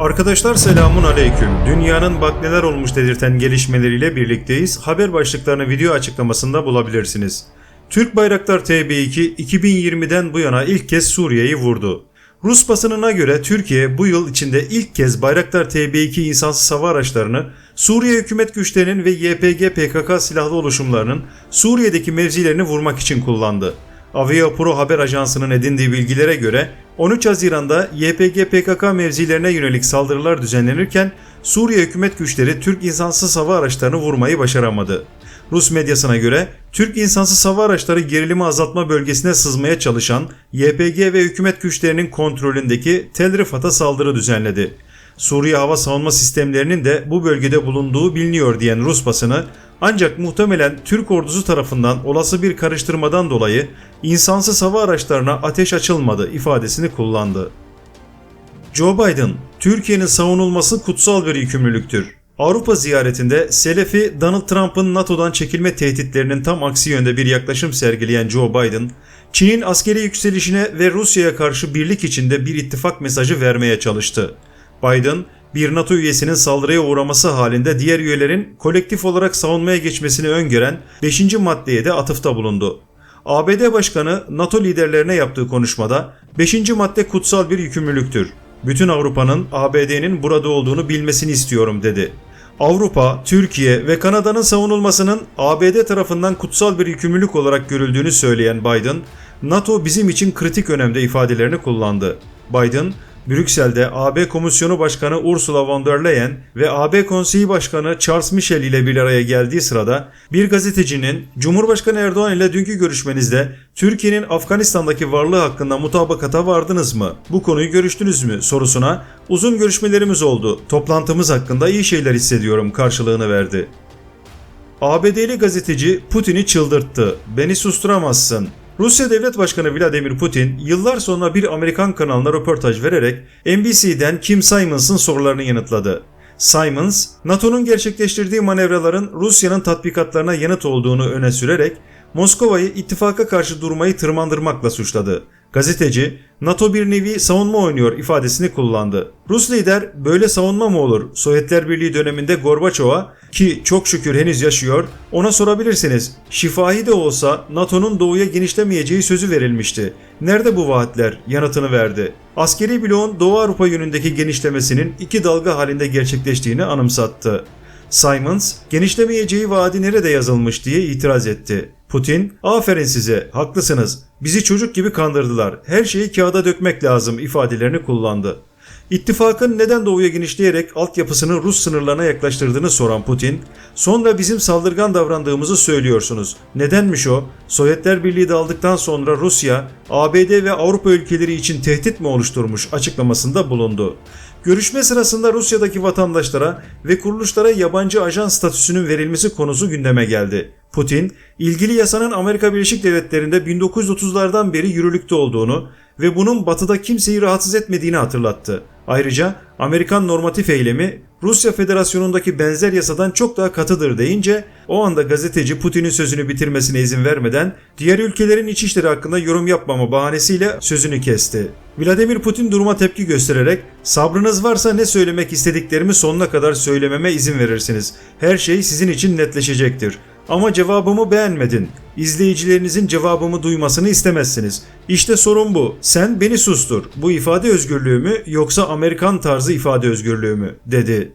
Arkadaşlar selamun aleyküm. Dünyanın bak neler olmuş dedirten gelişmeleriyle birlikteyiz. Haber başlıklarını video açıklamasında bulabilirsiniz. Türk Bayraktar TB2 2020'den bu yana ilk kez Suriye'yi vurdu. Rus basınına göre Türkiye bu yıl içinde ilk kez Bayraktar TB2 insansız hava araçlarını Suriye hükümet güçlerinin ve YPG PKK silahlı oluşumlarının Suriye'deki mevzilerini vurmak için kullandı. Avia Pro haber ajansının edindiği bilgilere göre 13 Haziran'da YPG PKK mevzilerine yönelik saldırılar düzenlenirken Suriye hükümet güçleri Türk insansız hava araçlarını vurmayı başaramadı. Rus medyasına göre Türk insansız hava araçları gerilimi azaltma bölgesine sızmaya çalışan YPG ve hükümet güçlerinin kontrolündeki Tel Rifat'a saldırı düzenledi. Suriye hava savunma sistemlerinin de bu bölgede bulunduğu biliniyor diyen Rus basını ancak muhtemelen Türk ordusu tarafından olası bir karıştırmadan dolayı insansız hava araçlarına ateş açılmadı ifadesini kullandı. Joe Biden, Türkiye'nin savunulması kutsal bir yükümlülüktür. Avrupa ziyaretinde Selefi Donald Trump'ın NATO'dan çekilme tehditlerinin tam aksi yönde bir yaklaşım sergileyen Joe Biden, Çin'in askeri yükselişine ve Rusya'ya karşı birlik içinde bir ittifak mesajı vermeye çalıştı. Biden, bir NATO üyesinin saldırıya uğraması halinde diğer üyelerin kolektif olarak savunmaya geçmesini öngören 5. maddeye de atıfta bulundu. ABD Başkanı NATO liderlerine yaptığı konuşmada 5. madde kutsal bir yükümlülüktür. Bütün Avrupa'nın ABD'nin burada olduğunu bilmesini istiyorum dedi. Avrupa, Türkiye ve Kanada'nın savunulmasının ABD tarafından kutsal bir yükümlülük olarak görüldüğünü söyleyen Biden, NATO bizim için kritik önemde ifadelerini kullandı. Biden, Brüksel'de AB Komisyonu Başkanı Ursula von der Leyen ve AB Konseyi Başkanı Charles Michel ile bir araya geldiği sırada bir gazetecinin Cumhurbaşkanı Erdoğan ile dünkü görüşmenizde Türkiye'nin Afganistan'daki varlığı hakkında mutabakata vardınız mı? Bu konuyu görüştünüz mü? sorusuna uzun görüşmelerimiz oldu. Toplantımız hakkında iyi şeyler hissediyorum karşılığını verdi. ABD'li gazeteci Putin'i çıldırttı. Beni susturamazsın. Rusya Devlet Başkanı Vladimir Putin yıllar sonra bir Amerikan kanalına röportaj vererek NBC'den Kim Simons'ın sorularını yanıtladı. Simons, NATO'nun gerçekleştirdiği manevraların Rusya'nın tatbikatlarına yanıt olduğunu öne sürerek Moskova'yı ittifaka karşı durmayı tırmandırmakla suçladı. Gazeteci, NATO bir nevi savunma oynuyor ifadesini kullandı. Rus lider böyle savunma mı olur? Sovyetler Birliği döneminde Gorbaçov'a ki çok şükür henüz yaşıyor ona sorabilirsiniz. Şifahi de olsa NATO'nun doğuya genişlemeyeceği sözü verilmişti. Nerede bu vaatler? Yanıtını verdi. Askeri bloğun Doğu Avrupa yönündeki genişlemesinin iki dalga halinde gerçekleştiğini anımsattı. Simons, genişlemeyeceği vaadi nerede yazılmış diye itiraz etti. Putin, aferin size, haklısınız. Bizi çocuk gibi kandırdılar. Her şeyi kağıda dökmek lazım ifadelerini kullandı. İttifakın neden doğuya genişleyerek altyapısını Rus sınırlarına yaklaştırdığını soran Putin, sonra bizim saldırgan davrandığımızı söylüyorsunuz. Nedenmiş o? Sovyetler Birliği dağıldıktan sonra Rusya, ABD ve Avrupa ülkeleri için tehdit mi oluşturmuş açıklamasında bulundu. Görüşme sırasında Rusya'daki vatandaşlara ve kuruluşlara yabancı ajan statüsünün verilmesi konusu gündeme geldi. Putin, ilgili yasanın Amerika Birleşik Devletleri'nde 1930'lardan beri yürürlükte olduğunu ve bunun batıda kimseyi rahatsız etmediğini hatırlattı. Ayrıca Amerikan normatif eylemi Rusya Federasyonu'ndaki benzer yasadan çok daha katıdır deyince o anda gazeteci Putin'in sözünü bitirmesine izin vermeden diğer ülkelerin iç işleri hakkında yorum yapmama bahanesiyle sözünü kesti. Vladimir Putin duruma tepki göstererek sabrınız varsa ne söylemek istediklerimi sonuna kadar söylememe izin verirsiniz. Her şey sizin için netleşecektir. Ama cevabımı beğenmedin. İzleyicilerinizin cevabımı duymasını istemezsiniz. İşte sorun bu. Sen beni sustur. Bu ifade özgürlüğü mü yoksa Amerikan tarzı ifade özgürlüğü mü? dedi.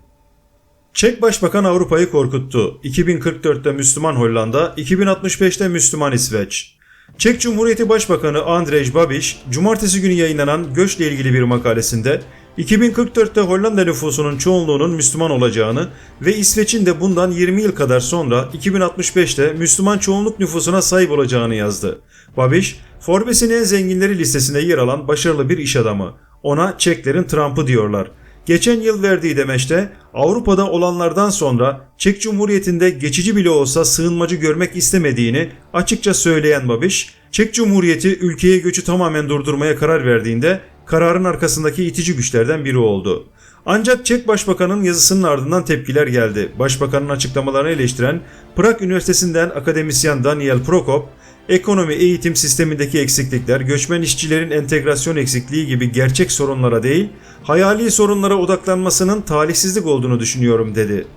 Çek Başbakan Avrupa'yı korkuttu. 2044'te Müslüman Hollanda, 2065'te Müslüman İsveç. Çek Cumhuriyeti Başbakanı Andrej Babiš, cumartesi günü yayınlanan göçle ilgili bir makalesinde 2044'te Hollanda nüfusunun çoğunluğunun Müslüman olacağını ve İsveç'in de bundan 20 yıl kadar sonra 2065'te Müslüman çoğunluk nüfusuna sahip olacağını yazdı. Babiš, Forbes'in en zenginleri listesinde yer alan başarılı bir iş adamı. Ona Çeklerin Trump'ı diyorlar. Geçen yıl verdiği demeçte Avrupa'da olanlardan sonra Çek Cumhuriyeti'nde geçici bile olsa sığınmacı görmek istemediğini açıkça söyleyen Babiš, Çek Cumhuriyeti ülkeye göçü tamamen durdurmaya karar verdiğinde kararın arkasındaki itici güçlerden biri oldu. Ancak Çek Başbakan'ın yazısının ardından tepkiler geldi. Başbakanın açıklamalarını eleştiren Prag Üniversitesi'nden akademisyen Daniel Prokop, Ekonomi, eğitim sistemindeki eksiklikler, göçmen işçilerin entegrasyon eksikliği gibi gerçek sorunlara değil, hayali sorunlara odaklanmasının talihsizlik olduğunu düşünüyorum dedi.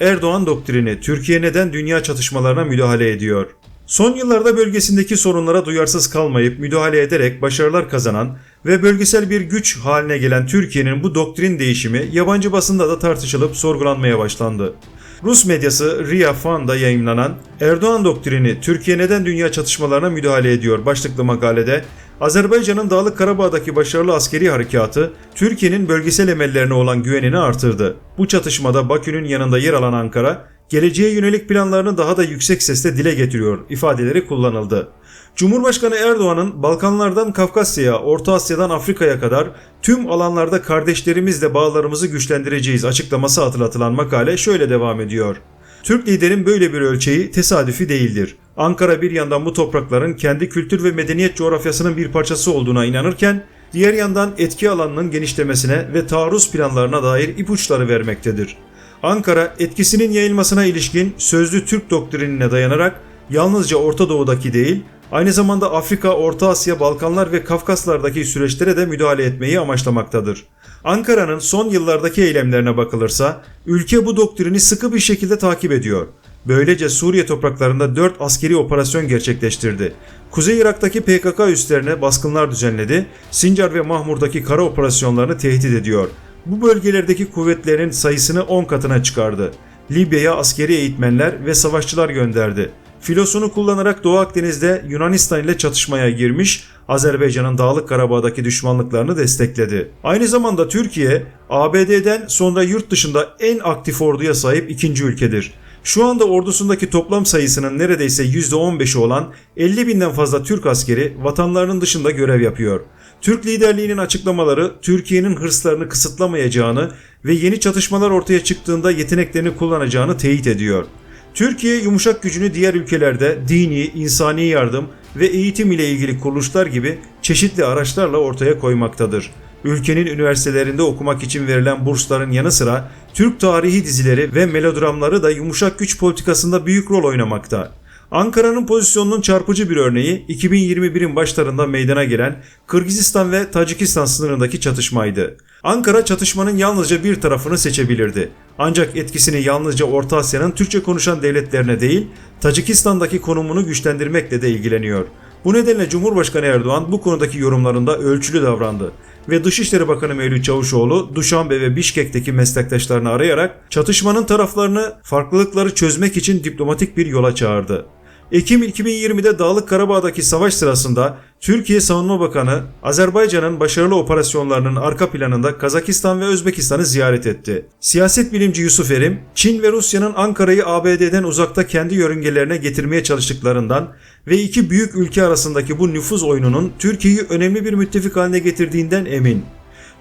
Erdoğan doktrini Türkiye neden dünya çatışmalarına müdahale ediyor? Son yıllarda bölgesindeki sorunlara duyarsız kalmayıp müdahale ederek başarılar kazanan ve bölgesel bir güç haline gelen Türkiye'nin bu doktrin değişimi yabancı basında da tartışılıp sorgulanmaya başlandı. Rus medyası Ria Fan'da yayınlanan Erdoğan doktrini Türkiye neden dünya çatışmalarına müdahale ediyor başlıklı makalede Azerbaycan'ın Dağlık Karabağ'daki başarılı askeri harekatı Türkiye'nin bölgesel emellerine olan güvenini artırdı. Bu çatışmada Bakü'nün yanında yer alan Ankara, geleceğe yönelik planlarını daha da yüksek sesle dile getiriyor ifadeleri kullanıldı. Cumhurbaşkanı Erdoğan'ın Balkanlardan Kafkasya'ya, Orta Asya'dan Afrika'ya kadar tüm alanlarda kardeşlerimizle bağlarımızı güçlendireceğiz açıklaması hatırlatılan makale şöyle devam ediyor. Türk liderin böyle bir ölçeği tesadüfi değildir. Ankara bir yandan bu toprakların kendi kültür ve medeniyet coğrafyasının bir parçası olduğuna inanırken, diğer yandan etki alanının genişlemesine ve taarruz planlarına dair ipuçları vermektedir. Ankara etkisinin yayılmasına ilişkin sözlü Türk doktrinine dayanarak yalnızca Orta Doğu'daki değil, aynı zamanda Afrika, Orta Asya, Balkanlar ve Kafkaslardaki süreçlere de müdahale etmeyi amaçlamaktadır. Ankara'nın son yıllardaki eylemlerine bakılırsa ülke bu doktrini sıkı bir şekilde takip ediyor. Böylece Suriye topraklarında 4 askeri operasyon gerçekleştirdi. Kuzey Irak'taki PKK üslerine baskınlar düzenledi, Sincar ve Mahmur'daki kara operasyonlarını tehdit ediyor. Bu bölgelerdeki kuvvetlerin sayısını 10 katına çıkardı. Libya'ya askeri eğitmenler ve savaşçılar gönderdi. Filosunu kullanarak Doğu Akdeniz'de Yunanistan ile çatışmaya girmiş, Azerbaycan'ın Dağlık Karabağ'daki düşmanlıklarını destekledi. Aynı zamanda Türkiye, ABD'den sonra yurt dışında en aktif orduya sahip ikinci ülkedir. Şu anda ordusundaki toplam sayısının neredeyse %15'i olan 50 binden fazla Türk askeri vatanlarının dışında görev yapıyor. Türk liderliğinin açıklamaları Türkiye'nin hırslarını kısıtlamayacağını ve yeni çatışmalar ortaya çıktığında yeteneklerini kullanacağını teyit ediyor. Türkiye yumuşak gücünü diğer ülkelerde dini, insani yardım ve eğitim ile ilgili kuruluşlar gibi çeşitli araçlarla ortaya koymaktadır. Ülkenin üniversitelerinde okumak için verilen bursların yanı sıra Türk tarihi dizileri ve melodramları da yumuşak güç politikasında büyük rol oynamakta. Ankara'nın pozisyonunun çarpıcı bir örneği 2021'in başlarında meydana gelen Kırgızistan ve Tacikistan sınırındaki çatışmaydı. Ankara çatışmanın yalnızca bir tarafını seçebilirdi. Ancak etkisini yalnızca Orta Asya'nın Türkçe konuşan devletlerine değil, Tacikistan'daki konumunu güçlendirmekle de ilgileniyor. Bu nedenle Cumhurbaşkanı Erdoğan bu konudaki yorumlarında ölçülü davrandı ve Dışişleri Bakanı Mevlüt Çavuşoğlu Duşanbe ve Bişkek'teki meslektaşlarını arayarak çatışmanın taraflarını farklılıkları çözmek için diplomatik bir yola çağırdı. Ekim 2020'de Dağlık Karabağ'daki savaş sırasında Türkiye Savunma Bakanı Azerbaycan'ın başarılı operasyonlarının arka planında Kazakistan ve Özbekistan'ı ziyaret etti. Siyaset bilimci Yusuf Erim, Çin ve Rusya'nın Ankara'yı ABD'den uzakta kendi yörüngelerine getirmeye çalıştıklarından ve iki büyük ülke arasındaki bu nüfuz oyununun Türkiye'yi önemli bir müttefik haline getirdiğinden emin.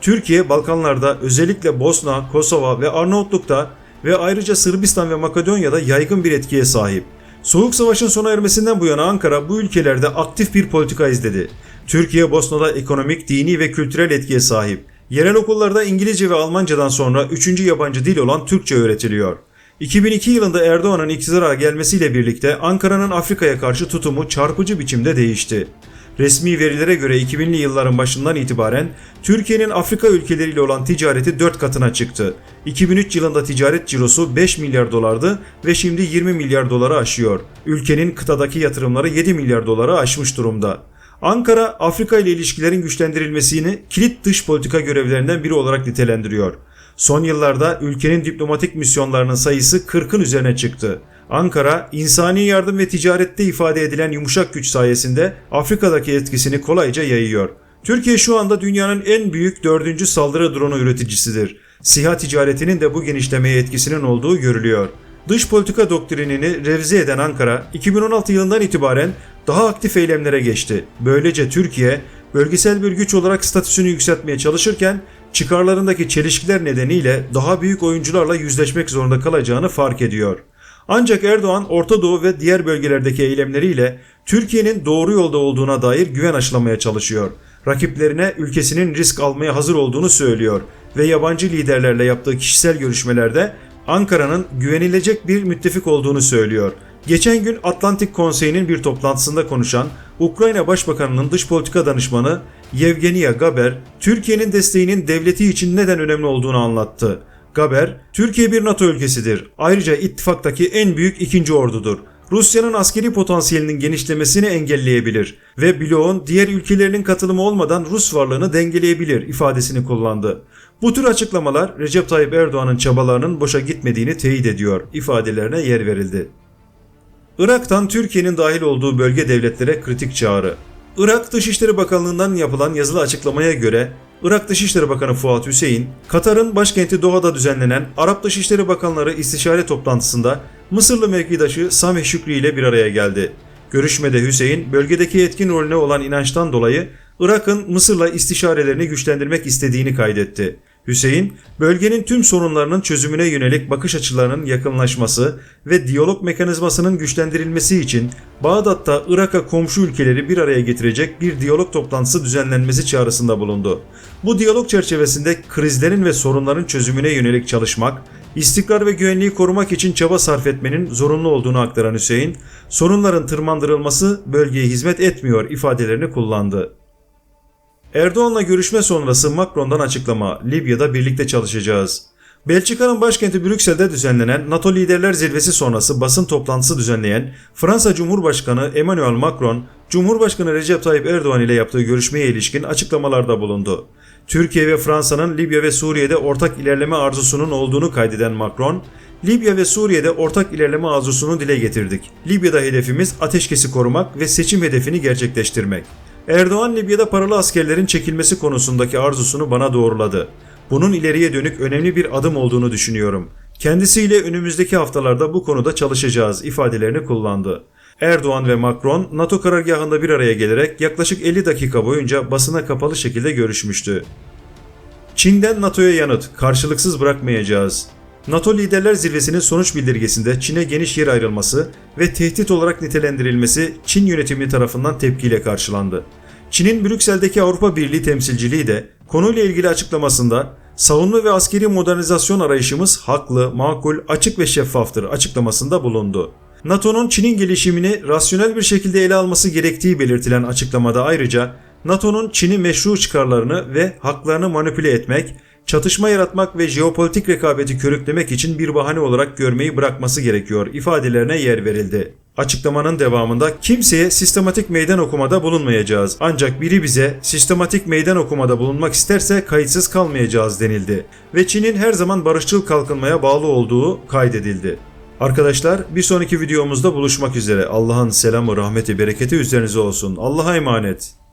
Türkiye Balkanlarda özellikle Bosna, Kosova ve Arnavutluk'ta ve ayrıca Sırbistan ve Makedonya'da yaygın bir etkiye sahip. Soğuk Savaş'ın sona ermesinden bu yana Ankara bu ülkelerde aktif bir politika izledi. Türkiye Bosna'da ekonomik, dini ve kültürel etkiye sahip. Yerel okullarda İngilizce ve Almancadan sonra üçüncü yabancı dil olan Türkçe öğretiliyor. 2002 yılında Erdoğan'ın iktidara gelmesiyle birlikte Ankara'nın Afrika'ya karşı tutumu çarpıcı biçimde değişti. Resmi verilere göre 2000'li yılların başından itibaren Türkiye'nin Afrika ülkeleriyle olan ticareti 4 katına çıktı. 2003 yılında ticaret cirosu 5 milyar dolardı ve şimdi 20 milyar doları aşıyor. Ülkenin kıtadaki yatırımları 7 milyar doları aşmış durumda. Ankara, Afrika ile ilişkilerin güçlendirilmesini kilit dış politika görevlerinden biri olarak nitelendiriyor. Son yıllarda ülkenin diplomatik misyonlarının sayısı 40'ın üzerine çıktı. Ankara, insani yardım ve ticarette ifade edilen yumuşak güç sayesinde Afrika'daki etkisini kolayca yayıyor. Türkiye şu anda dünyanın en büyük dördüncü saldırı dronu üreticisidir. SİHA ticaretinin de bu genişlemeye etkisinin olduğu görülüyor. Dış politika doktrinini revize eden Ankara, 2016 yılından itibaren daha aktif eylemlere geçti. Böylece Türkiye, bölgesel bir güç olarak statüsünü yükseltmeye çalışırken çıkarlarındaki çelişkiler nedeniyle daha büyük oyuncularla yüzleşmek zorunda kalacağını fark ediyor. Ancak Erdoğan Orta Doğu ve diğer bölgelerdeki eylemleriyle Türkiye'nin doğru yolda olduğuna dair güven aşılamaya çalışıyor. Rakiplerine ülkesinin risk almaya hazır olduğunu söylüyor ve yabancı liderlerle yaptığı kişisel görüşmelerde Ankara'nın güvenilecek bir müttefik olduğunu söylüyor. Geçen gün Atlantik Konseyi'nin bir toplantısında konuşan Ukrayna Başbakanı'nın dış politika danışmanı Yevgenia Gaber, Türkiye'nin desteğinin devleti için neden önemli olduğunu anlattı. Gaber, Türkiye bir NATO ülkesidir. Ayrıca ittifaktaki en büyük ikinci ordudur. Rusya'nın askeri potansiyelinin genişlemesini engelleyebilir ve bloğun diğer ülkelerinin katılımı olmadan Rus varlığını dengeleyebilir ifadesini kullandı. Bu tür açıklamalar Recep Tayyip Erdoğan'ın çabalarının boşa gitmediğini teyit ediyor ifadelerine yer verildi. Irak'tan Türkiye'nin dahil olduğu bölge devletlere kritik çağrı. Irak Dışişleri Bakanlığı'ndan yapılan yazılı açıklamaya göre Irak Dışişleri Bakanı Fuat Hüseyin, Katar'ın başkenti Doha'da düzenlenen Arap Dışişleri Bakanları istişare toplantısında Mısırlı mevkidaşı Samih Şükrü ile bir araya geldi. Görüşmede Hüseyin, bölgedeki etkin rolüne olan inançtan dolayı Irak'ın Mısır'la istişarelerini güçlendirmek istediğini kaydetti. Hüseyin, bölgenin tüm sorunlarının çözümüne yönelik bakış açılarının yakınlaşması ve diyalog mekanizmasının güçlendirilmesi için Bağdat'ta Irak'a komşu ülkeleri bir araya getirecek bir diyalog toplantısı düzenlenmesi çağrısında bulundu. Bu diyalog çerçevesinde krizlerin ve sorunların çözümüne yönelik çalışmak, istikrar ve güvenliği korumak için çaba sarf etmenin zorunlu olduğunu aktaran Hüseyin, sorunların tırmandırılması bölgeye hizmet etmiyor ifadelerini kullandı. Erdoğan'la görüşme sonrası Macron'dan açıklama, Libya'da birlikte çalışacağız. Belçika'nın başkenti Brüksel'de düzenlenen NATO Liderler Zirvesi sonrası basın toplantısı düzenleyen Fransa Cumhurbaşkanı Emmanuel Macron, Cumhurbaşkanı Recep Tayyip Erdoğan ile yaptığı görüşmeye ilişkin açıklamalarda bulundu. Türkiye ve Fransa'nın Libya ve Suriye'de ortak ilerleme arzusunun olduğunu kaydeden Macron, Libya ve Suriye'de ortak ilerleme arzusunu dile getirdik. Libya'da hedefimiz ateşkesi korumak ve seçim hedefini gerçekleştirmek. Erdoğan Libya'da paralı askerlerin çekilmesi konusundaki arzusunu bana doğruladı. Bunun ileriye dönük önemli bir adım olduğunu düşünüyorum. Kendisiyle önümüzdeki haftalarda bu konuda çalışacağız ifadelerini kullandı. Erdoğan ve Macron NATO karargahında bir araya gelerek yaklaşık 50 dakika boyunca basına kapalı şekilde görüşmüştü. Çin'den NATO'ya yanıt, karşılıksız bırakmayacağız. NATO Liderler Zirvesi'nin sonuç bildirgesinde Çin'e geniş yer ayrılması ve tehdit olarak nitelendirilmesi Çin yönetimi tarafından tepkiyle karşılandı. Çin'in Brüksel'deki Avrupa Birliği temsilciliği de konuyla ilgili açıklamasında savunma ve askeri modernizasyon arayışımız haklı, makul, açık ve şeffaftır açıklamasında bulundu. NATO'nun Çin'in gelişimini rasyonel bir şekilde ele alması gerektiği belirtilen açıklamada ayrıca NATO'nun Çin'i meşru çıkarlarını ve haklarını manipüle etmek, çatışma yaratmak ve jeopolitik rekabeti körüklemek için bir bahane olarak görmeyi bırakması gerekiyor ifadelerine yer verildi. Açıklamanın devamında kimseye sistematik meydan okumada bulunmayacağız. Ancak biri bize sistematik meydan okumada bulunmak isterse kayıtsız kalmayacağız denildi. Ve Çin'in her zaman barışçıl kalkınmaya bağlı olduğu kaydedildi. Arkadaşlar bir sonraki videomuzda buluşmak üzere. Allah'ın selamı, rahmeti, bereketi üzerinize olsun. Allah'a emanet.